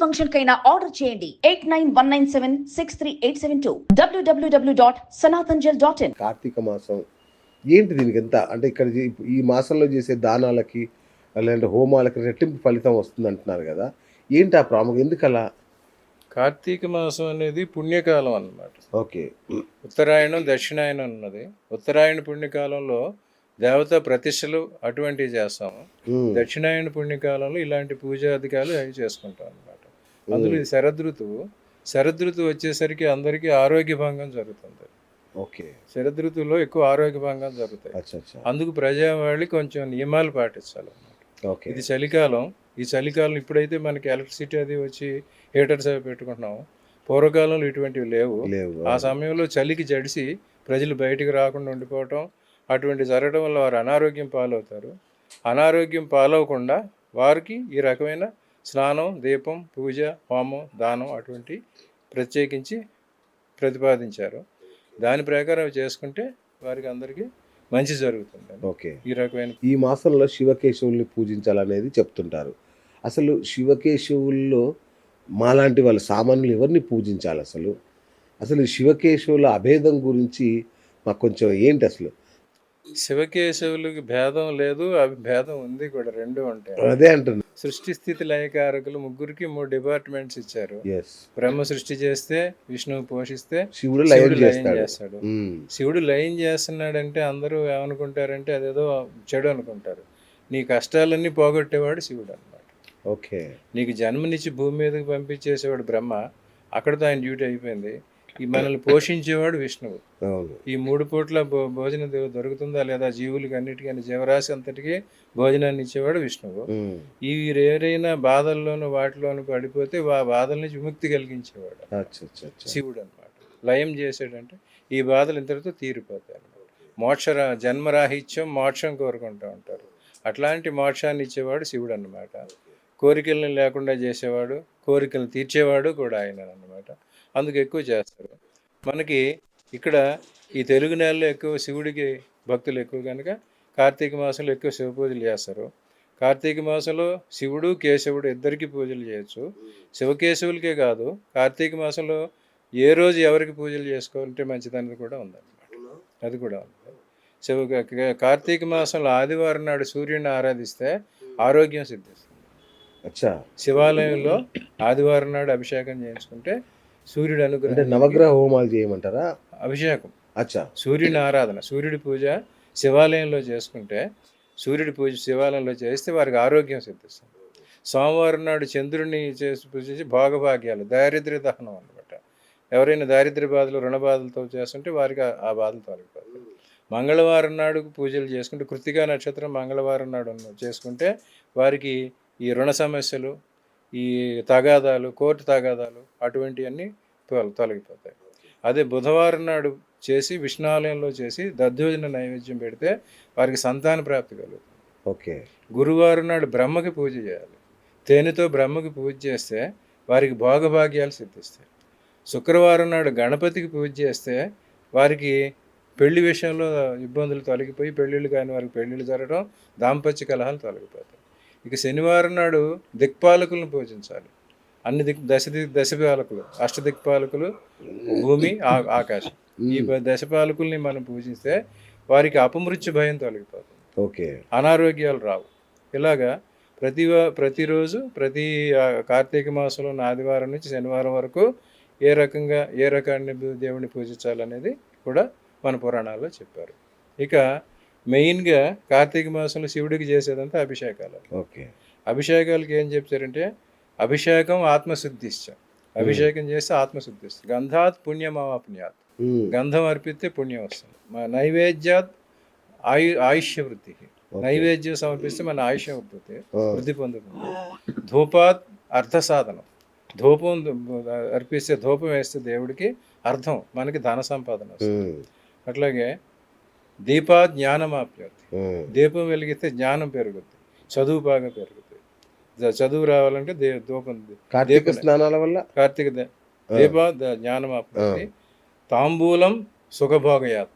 Function కైనా order చేయండి. Eight nine one nine seven six three eight seven two. డబ్ల్యూడబ్ల్యూడబ్ల్యూ dot సనాతన్జల్ dot in. కార్తీక మాసం. ఏంటి దీనికి ఎంత అంటే ఇక్కడ ఈ- మాసంలో చేసే దానాలకి లేదంటే హోమాలకి రెట్టింపు ఫలితం వస్తుంది అంటున్నారు కదా. ఏంటి ఆ ప్రాముఖ్యత ఎందుకు అలా కార్తీక మాసం అనేది పుణ్యకాలం అన్నమాట. ఓకే. ఉత్తరాయణం దక్షిణాయనం ఉన్నది ఉత్తరాయణ పుణ్యకాలంలో దేవతా ప్రతిష్టలు అటువంటివి చేస్తాము. దక్షిణాయన పుణ్యకాలంలో ఇలాంటి పూజాధికాలు అవి చేసుకుంటాం అనమాట అందులో ఇది శరదృతువు శరదృతువు వచ్చేసరికి అందరికీ ఆరోగ్య భంగం జరుగుతుంది ఓకే. శరదృతువులో ఎక్కువ ఆరోగ్య భంగం జరుగుతాయి. అచ్చా అచ్చా అందుకు ప్రజావాళి కొంచెం నియమాలు పాటించాలి ఓకే. ఇది చలికాలం. ఈ చలికాలం ఇప్పుడైతే మనకి ఎలక్ట్రిసిటీ అది వచ్చి హీటర్స్ అవి పెట్టుకుంటున్నాం పూర్వకాలంలో ఇటువంటివి లేవు. లేవు ఆ సమయంలో చలికి జడిసి ప్రజలు బయటికి రాకుండా ఉండిపోవటం అటువంటి జరగడం వల్ల వారు అనారోగ్యం పాలవుతారు. అనారోగ్యం పాలవకుండా వారికి ఈ రకమైన స్నానం దీపం పూజ హోమం దానం అటువంటి ప్రత్యేకించి ప్రతిపాదించారు. దాని ప్రకారం చేసుకుంటే వారికి అందరికీ మంచి జరుగుతుంది. ఓకే. ఈ రకమైన ఈ మాసంలో శివకేశవుల్ని పూజించాలనేది చెప్తుంటారు. అసలు శివకేశవుల్లో మాలాంటి వాళ్ళ సామాన్యులు ఎవరిని పూజించాలి అసలు? అసలు శివకేశవుల అభేదం గురించి మాకు కొంచెం ఏంటి అసలు? శివకేశవులకి భేదం లేదు అవి భేదం ఉంది కూడా రెండు ఉంటాయి. అదే అంటున్నా. సృష్టి స్థితి లయకారకులు ముగ్గురికి మూడు డిపార్ట్మెంట్స్ ఇచ్చారు. బ్రహ్మ సృష్టి చేస్తే విష్ణువు పోషిస్తే శివుడు లయం చేస్తాడు. శివుడు లయం చేస్తున్నాడంటే అందరూ ఏమనుకుంటారంటే అదేదో చెడు అనుకుంటారు. నీ కష్టాలన్నీ పోగొట్టేవాడు శివుడు అన్నమాట. ఓకే. నీకు జన్మనిచ్చి భూమి మీదకి పంపించేసేవాడు బ్రహ్మ అక్కడితో ఆయన డ్యూటీ అయిపోయింది. ఈ మనల్ని పోషించేవాడు విష్ణువు. ఈ మూడు పూట్ల భో- భోజనం దొరుకుతుందా లేదా జీవులకి అన్నిటికీ జీవరాశి అంతటికీ భోజనాన్ని ఇచ్చేవాడు విష్ణువు. ఈ ఏరైనా బాధల్లోనూ వాటిలోనూ పడిపోతే ఆ బాధల నుంచి విముక్తి కలిగించేవాడు. శివుడు అనమాట లయం చేసాడంటే ఈ బాధలు ఇంతటితో తీరిపోతాయి అనమాట మోక్ష జన్మరాహిత్యం మోక్షం కోరుకుంటూ ఉంటారు. అట్లాంటి మోక్షాన్ని ఇచ్చేవాడు శివుడు అన్నమాట కోరికలను లేకుండా చేసేవాడు కోరికలను తీర్చేవాడు కూడా ఆయన అన్నమాట అందుకు ఎక్కువ చేస్తారు. మనకి ఇక్కడ ఈ తెలుగు నెలలో ఎక్కువ శివుడికి భక్తులు ఎక్కువ కనుక కార్తీక మాసంలో ఎక్కువ శివ పూజలు చేస్తారు. కార్తీక మాసంలో శివుడు కేశవుడు ఇద్దరికి పూజలు చేయొచ్చు. శివకేశవులకే కాదు కార్తీక మాసంలో ఏ రోజు ఎవరికి పూజలు చేసుకోవాలంటే మంచిదనేది కూడా ఉందన్నమాట. అది కూడా ఉంది. శివ కార్తీక మాసంలో ఆదివారం నాడు సూర్యుని ఆరాధిస్తే ఆరోగ్యం సిద్ధిస్తుంది. అచ్చా. శివాలయంలో ఆదివారం నాడు అభిషేకం చేయించుకుంటే సూర్యుడు అంటే అనుగ్రహం నవగ్రహ హోమాలు చేయమంటారా? అభిషేకం. అచ్చా. సూర్యుని ఆరాధన సూర్యుడి పూజ శివాలయంలో చేసుకుంటే సూర్యుడి పూజ శివాలయంలో చేస్తే వారికి ఆరోగ్యం సిద్ధిస్తుంది. సోమవారం నాడు చంద్రుడిని చేసి పూజించి భోగభాగ్యాలు దారిద్ర్య దహనం అనమాట ఎవరైనా దారిద్ర్య బాధలు రుణ బాధలతో చేస్తుంటే వారికి ఆ- బాధలు తొలగిపోతాయి. మంగళవారం నాడు పూజలు చేసుకుంటే కృతికా నక్షత్రం మంగళవారం నాడు చేసుకుంటే వారికి ఈ రుణ సమస్యలు ఈ తగాదాలు కోర్టు తగాదాలు అటువంటివన్నీ తొల- తొలగిపోతాయి. అదే బుధవారం నాడు చేసి విష్ణాలయంలో చేసి దద్దోజన నైవేద్యం పెడితే వారికి సంతాన ప్రాప్తి కలుగుతుంది. ఓకే. గురువారం నాడు బ్రహ్మకి పూజ చేయాలి. తేనెతో బ్రహ్మకి పూజ చేస్తే వారికి భోగభాగ్యాలు సిద్ధిస్తాయి. శుక్రవారం నాడు గణపతికి పూజ చేస్తే వారికి పెళ్ళి విషయంలో ఇబ్బందులు తొలగిపోయి పెళ్ళిళ్ళు కాని వారికి పెళ్ళిళ్ళు జరగడం దాంపత్య కలహాలు తొలగిపోతాయి. ఇక శనివారం నాడు దిక్పాలకులను పూజించాలి. అన్ని దిక్ దశ దిక్ దశపాలకులు అష్ట దిక్పాలకులు భూమి ఆకాశం. ఈ దశపాలకుల్ని మనం పూజిస్తే వారికి అపమృత్యు భయం తొలగిపోతుంది. ఓకే. అనారోగ్యాలు రావు. ఇలాగా ప్రతి వా- ప్రతిరోజు ప్రతి కార్తీక మాసంలో ఆదివారం నుంచి శనివారం వరకు ఏ రకంగా ఏ రకాన్ని దేవుడిని పూజించాలనేది కూడా మన పురాణాల్లో చెప్పారు. ఇక మెయిన్గా కార్తీక మాసంలో శివుడికి చేసేదంతా అభిషేకాలు. ఓకే. అభిషేకాలకి ఏం చెప్తారంటే అభిషేకం ఆత్మశుద్ధిశ్చ. అభిషేకం చేస్తే ఆత్మశుద్ధిస్తుంది గంధాత్ పుణ్యమావాపుణ్యాత్ గంధం అర్పిస్తే పుణ్యం వస్తుంది మా నైవేద్యాత్ ఆయు ఆయుష్య వృద్ధి నైవేద్యం సమర్పిస్తే మన ఆయుష వృద్ధి వృద్ధి పొందుతుంది. ధూపాత్ అర్థ సాధనం ధూపం అర్పిస్తే ధూపం వేస్తే దేవుడికి అర్థం మనకి ధన సంపాదన వస్తుంది. అట్లాగే దీపా జ్ఞానం ఆప్యాతి ఉమ్, దీపం వెలిగిస్తే జ్ఞానం పెరుగుద్ది. చదువు బాగా పెరుగుతుంది చదువు రావాలంటే దే దూపం కార్తీక దీపం- స్నానాల వల్ల? కార్తీక దీప ద- జ్ఞానం ఆప్యాతి తాంబూలం సుఖభోగయాత్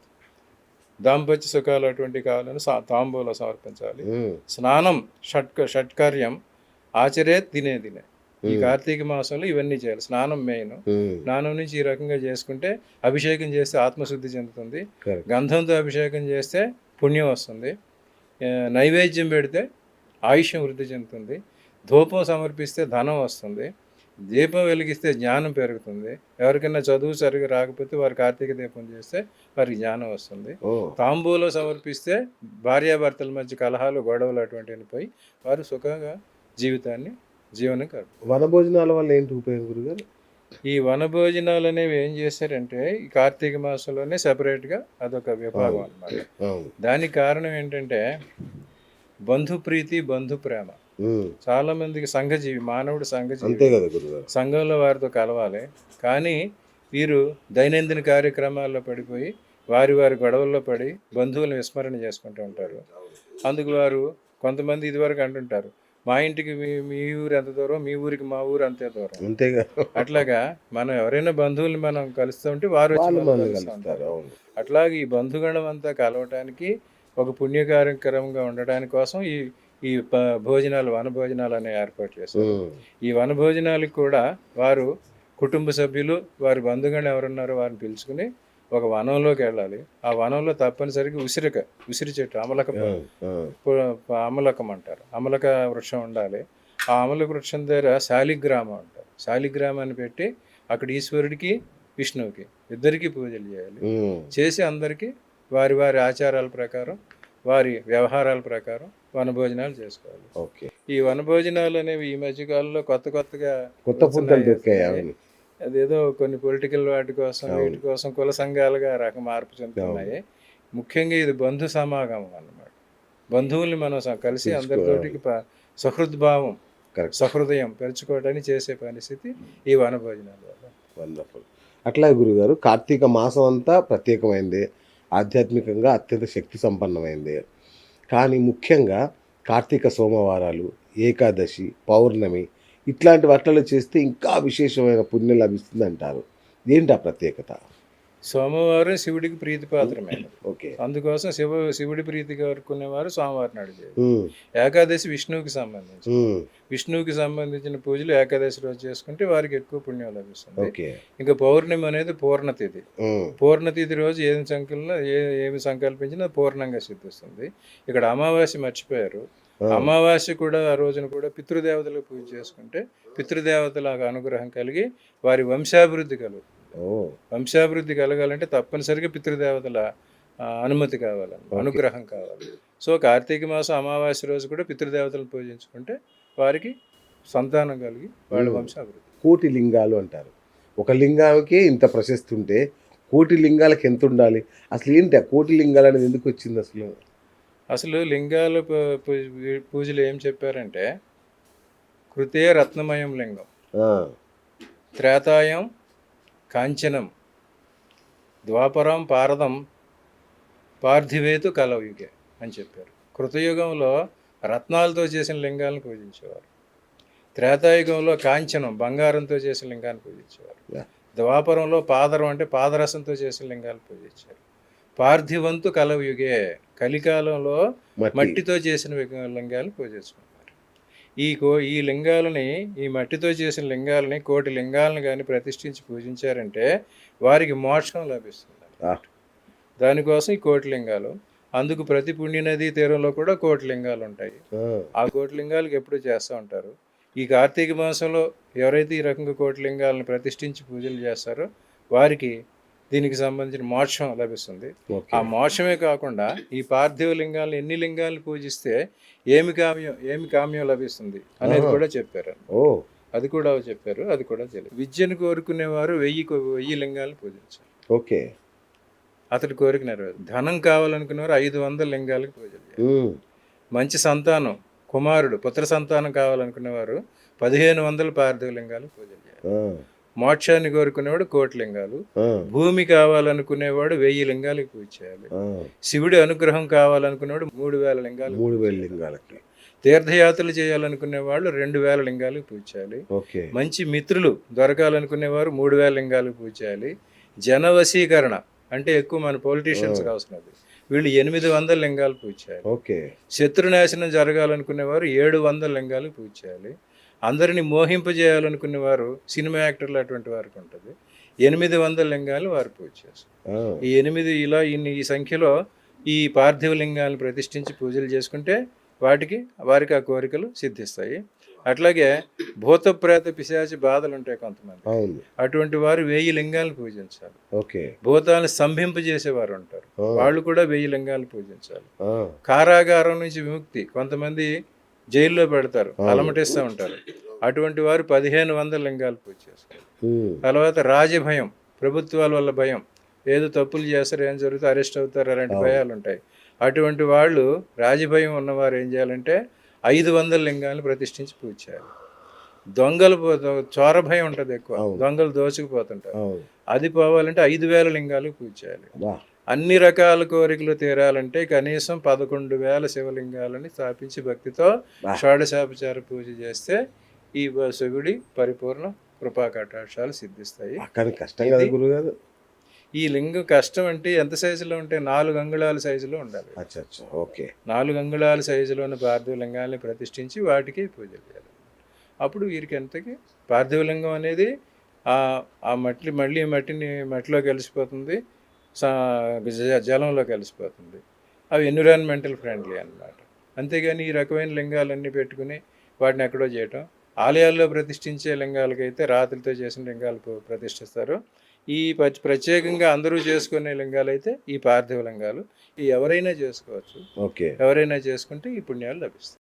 దాంపత్య సుఖాలు అటువంటివి కావాలని తాంబూలం సమర్పించాలి. స్నానం షట్క షట్కార్యం. ఆచరే తినే తినే ఈ. కార్తీక మాసంలో ఇవన్నీ చేయాలి. స్నానం మెయిన్. స్నానం నుంచి ఈ రకంగా చేసుకుంటే అభిషేకం చేస్తే ఆత్మశుద్ధి చెందుతుంది. గంధంతో అభిషేకం చేస్తే పుణ్యం వస్తుంది. నైవేద్యం పెడితే ఆయుష్యం వృద్ధి చెందుతుంది. ధూపం సమర్పిస్తే ధనం వస్తుంది. దీపం వెలిగిస్తే జ్ఞానం పెరుగుతుంది. ఎవరికైనా చదువు సరిగా రాకపోతే వారు కార్తీక దీపం చేస్తే వారికి జ్ఞానం వస్తుంది. తాంబూలం సమర్పిస్తే భార్యాభర్తల మధ్య కలహాలు గొడవలు అటువంటివి పోయి వారు సుఖంగా జీవితాన్ని జీవనం గడుపుతారు వనభోజనాల వల్ల ఏంటి ఉపయోగం గురుగారు? ఈ వనభోజనాలు అనేవి ఏం చేశారంటే ఈ కార్తీక మాసంలోనే సెపరేట్గా అదొక విభాగం అన్నమాట. అవును. దానికి కారణం ఏంటంటే బంధుప్రీతి బంధు ప్రేమ. చాలా మందికి సంఘజీవి మానవుడు అంతే సంఘజీవి కదా సంఘంలో వారితో కలవాలి. కానీ వీరు దైనందిన కార్యక్రమాల్లో పడిపోయి వారి వారి గొడవల్లో పడి బంధువులను విస్మరణ చేసుకుంటూ ఉంటారు. అందుకు వారు కొంతమంది ఇదివరకు అంటుంటారు మా ఇంటికి మీ మీ ఊరు ఎంత దూరం? మీ ఊరికి మా ఊరు అంతే దూరం. అంతేగా. అట్లాగా మనం ఎవరైనా బంధువుల్ని మనం కలుస్తూ ఉంటే వారు అట్లాగే ఈ బంధుగణం అంతా కలవటానికి ఒక పుణ్య కార్యక్రమంగా ఉండటానికి కోసం ఈ ఈ భోజనాలు వన భోజనాలు అనేవి ఏర్పాటు చేస్తారు. ఈ వన భోజనాలకు కూడా వారు కుటుంబ సభ్యులు వారి బంధుగణం ఎవరున్నారో వారిని పిలుచుకుని ఒక వనంలోకి వెళ్ళాలి. ఆ వనంలో తప్పనిసరిగా ఉసిరిక ఉసిరి చెట్టు అమలక అమలకం అంటారు. అమలక వృక్షం ఉండాలి. ఆ అమలక వృక్షం దగ్గర శాలిగ్రామం అంటారు. శాలిగ్రామాన్ని పెట్టి అక్కడ ఈశ్వరుడికి విష్ణువుకి ఇద్దరికి పూజలు చేయాలి. చేసి అందరికీ వారి వారి ఆచారాల ప్రకారం వారి వ్యవహారాల ప్రకారం వనభోజనాలు చేసుకోవాలి. ఓకే. ఈ వనభోజనాలు అనేవి ఈ మధ్యకాలంలో కొత్త కొత్తగా కొత్త అదేదో కొన్ని పొలిటికల్ వాటి కోసం. వీటి కోసం కుల సంఘాలుగా రకం మార్పు చెందుతున్నాయి. ముఖ్యంగా ఇది బంధు సమాగమం అన్నమాట. బంధువుల్ని మనం కలిసి అందరితోటికి సహృద్భావం కరెక్ట్ సహృదయం పెంచుకోవడానికి చేసే పరిస్థితి ఈ వనభోజనాల వల్ల. వండర్ఫుల్. అట్లా గురుగారు కార్తీక మాసం అంతా ప్రత్యేకమైంది. ఆధ్యాత్మికంగా అత్యంత శక్తి సంపన్నమైంది. కానీ ముఖ్యంగా కార్తీక సోమవారాలు ఏకాదశి పౌర్ణమి ఇట్లాంటి వాటిలో చేస్తే ఇంకా విశేషమైన పుణ్యం లభిస్తుంది అంటారు ఏంటి ఆ ప్రత్యేకత? సోమవారం శివుడికి ప్రీతిపాత్రమైనది ఓకే. అందుకోసం శివ శివుడి ప్రీతి కోరుకునేవారు సోమవారం నాడు చేయాలి ఏకాదశి విష్ణువుకి సంబంధించి. విష్ణువుకి సంబంధించిన పూజలు ఏకాదశి రోజు చేసుకుంటే వారికి ఎక్కువ పుణ్యం లభిస్తుంది. ఓకే. ఇంకా పౌర్ణమి అనేది పూర్ణతిథి. పూర్ణతిథి రోజు ఏమి సంకల్పన ఏ ఏమి సంకల్పించినా పూర్ణంగా సిద్ధిస్తుంది. ఇక్కడ అమావాస్య మర్చిపోయారు. అమావాస్య కూడా ఆ రోజున కూడా పితృదేవతలకు పూజ చేసుకుంటే పితృదేవతల అనుగ్రహం కలిగి వారి వంశాభివృద్ధి కలుగుతుంది ఓ. వంశాభివృద్ధి కలగాలంటే తప్పనిసరిగా పితృదేవతల అనుమతి కావాలి అనుగ్రహం కావాలి. సో కార్తీక మాసం అమావాస్య రోజు కూడా పితృదేవతలను పూజించుకుంటే వారికి సంతానం కలిగి వాళ్ళ. వంశాభివృద్ధి. కోటి లింగాలు అంటారు. ఒక లింగానికే ఇంత ప్రశస్తి ఉంటే కోటి లింగాలకు ఎంత ఉండాలి? అసలు ఏంటి ఆ కోటి లింగాలు అనేది ఎందుకు వచ్చింది అసలు? అసలు లింగాల పూజలు ఏం చెప్పారంటే కృతే రత్నమయం లింగం. త్రేతాయం కాంచనం. ద్వాపరం పారదం పార్థివేతు కలయుగే అని చెప్పారు. కృతయుగంలో రత్నాలతో చేసిన లింగాలను పూజించేవారు. త్రేతాయుగంలో కాంచనం బంగారంతో చేసిన లింగాన్ని పూజించేవారు. ద్వాపరంలో పాదరం అంటే పాదరసంతో చేసిన లింగాలు పూజించారు పార్థివంతు కలయుగే కలికాలంలో మట్టి. మట్టితో చేసిన లింగాలను పూజించుకుంటారు. ఈ కో ఈ లింగాలని ఈ మట్టితో చేసిన లింగాలని కోటి లింగాలను కానీ ప్రతిష్ఠించి పూజించారంటే వారికి మోక్షం లభిస్తుంది దానికోసం ఈ కోటి లింగాలు. అందుకు ప్రతి పుణ్యనది తీరంలో కూడా కోటి లింగాలు ఉంటాయి. ఆ కోటి లింగాలకు ఎప్పుడు చేస్తూ ఉంటారు? ఈ కార్తీక మాసంలో ఎవరైతే ఈ రకంగా కోటి లింగాలను ప్రతిష్ఠించి పూజలు చేస్తారో వారికి దీనికి సంబంధించిన మోక్షం లభిస్తుంది. ఆ మోక్షమే కాకుండా ఈ పార్థివ లింగాలను ఎన్ని లింగాలను పూజిస్తే ఏమి కామ్యం ఏమి కామ్యం లభిస్తుంది అనేది. కూడా చెప్పారు. ఓ. అది కూడా చెప్పారు అది కూడా తెలియదు. విద్యను కోరుకునేవారు వెయ్యి వెయ్యి లింగాలు పూజించారు ఓకే. అతడి కోరిక నెరవేరు. ధనం కావాలనుకునేవారు ఐదు వందల లింగాలకు పూజలు మంచి సంతానం కుమారుడు పుత్ర సంతానం కావాలనుకునేవారు పదిహేను వందల పార్థివ లింగాలు పూజలు చేయాలి. మోక్షాన్ని కోరుకునేవాడు కోటి లింగాలు భూమి కావాలనుకునేవాడు వెయ్యి లింగాలకు పూజ చేయాలి. శివుడి అనుగ్రహం కావాలనుకునేవాడు మూడు వేల లింగాలు మూడు వేల లింగాలకి. తీర్థయాత్రలు చేయాలనుకునే వాళ్ళు రెండు వేల లింగాలకు పూజ చేయాలి. మంచి మిత్రులు దొరకాలనుకునేవారు మూడు వేల లింగాలకు పూజ చేయాలి. జనవశీకరణ అంటే ఎక్కువ మన పొలిటీషియన్స్కి అవసరం అది. వీళ్ళు ఎనిమిది వందల లింగాలు పూజ చేయాలి. శత్రునాశనం జరగాలనుకునేవారు ఏడు వందల లింగాలు పూజ చేయాలి. అందరిని మోహింపజేయాలనుకునే వారు సినిమా యాక్టర్లు అటువంటి వారికి ఉంటుంది. ఎనిమిది వందల లింగాలు వారు పూజ చేస్తారు. ఈ ఎనిమిది ఇలా ఇన్ని ఈ సంఖ్యలో ఈ పార్థివ లింగాలను ప్రతిష్ఠించి పూజలు చేసుకుంటే వాటికి వారికి ఆ కోరికలు సిద్ధిస్తాయి. అట్లాగే భూత ప్రేత పిశాచి బాధలు ఉంటాయి కొంతమంది. అటువంటి వారు వెయ్యి లింగాలను పూజించాలి. ఓకే. భూతాలను స్తంభింపజేసేవారు ఉంటారు. వాళ్ళు కూడా వెయ్యి లింగాలు పూజించాలి. కారాగారం నుంచి విముక్తి. కొంతమంది జైల్లో పెడతారు. అలమటిస్తూ ఉంటారు. అటువంటి వారు పదిహేను వందల లింగాలు పూజ చేస్తారు. తర్వాత రాజభయం ప్రభుత్వాల వల్ల భయం. ఏదో తప్పులు చేస్తారు ఏం జరుగుతుంది అరెస్ట్ అవుతారు అలాంటి. భయాలు ఉంటాయి. అటువంటి వాళ్ళు రాజభయం ఉన్నవారు ఏం చేయాలంటే ఐదు వందల లింగాలను ప్రతిష్ఠించి పూజ చేయాలి. దొంగలు చోర భయం ఉంటుంది ఎక్కువ. దొంగలు దోచుకుపోతుంటారు. అది పోవాలంటే ఐదు వేల లింగాలు పూజ చేయాలి. అన్ని రకాల కోరికలు తీరాలంటే కనీసం పదకొండు వేల శివలింగాలని స్థాపించి భక్తితో. షోడశాపచార పూజ చేస్తే ఈ శివుడి పరిపూర్ణ కృపా కటాక్షాలు సిద్ధిస్తాయి. కష్టం కదా ఇది- గురుగారు. ఈ లింగం కష్టం అంటే ఎంత సైజులో ఉంటే నాలుగు అంగుళాల సైజులో ఉండాలి. అచ్చా అచ్చా ఓకే. నాలుగు అంగుళాల సైజులో ఉన్న పార్థివ లింగాల్ని ప్రతిష్ఠించి వాటికి పూజ చేయాలి. అప్పుడు వీరికి ఎంతకి? పార్థివ లింగం అనేది ఆ ఆ మట్టి మళ్ళీ మట్టిని మట్టిలో కలిసిపోతుంది. జలంలో కలిసిపోతుంది అవి ఎన్విరాన్మెంటల్ ఫ్రెండ్లీ అన్నమాట. అంతేగాని ఈ రకమైన లింగాలన్నీ పెట్టుకుని వాటిని ఎక్కడో చేయటం. ఆలయాల్లో ప్రతిష్ఠించే లింగాలకైతే రాత్రితో చేసిన లింగాలు ప్ర- ప్రతిష్ఠిస్తారు. ఈ ప్రత్యేకంగా అందరూ చేసుకునే లింగాలు అయితే ఈ పార్థివ లింగాలు. ఈ ఎవరైనా చేసుకోవచ్చు. ఓకే. ఎవరైనా చేసుకుంటే ఈ పుణ్యాలు లభిస్తాయి.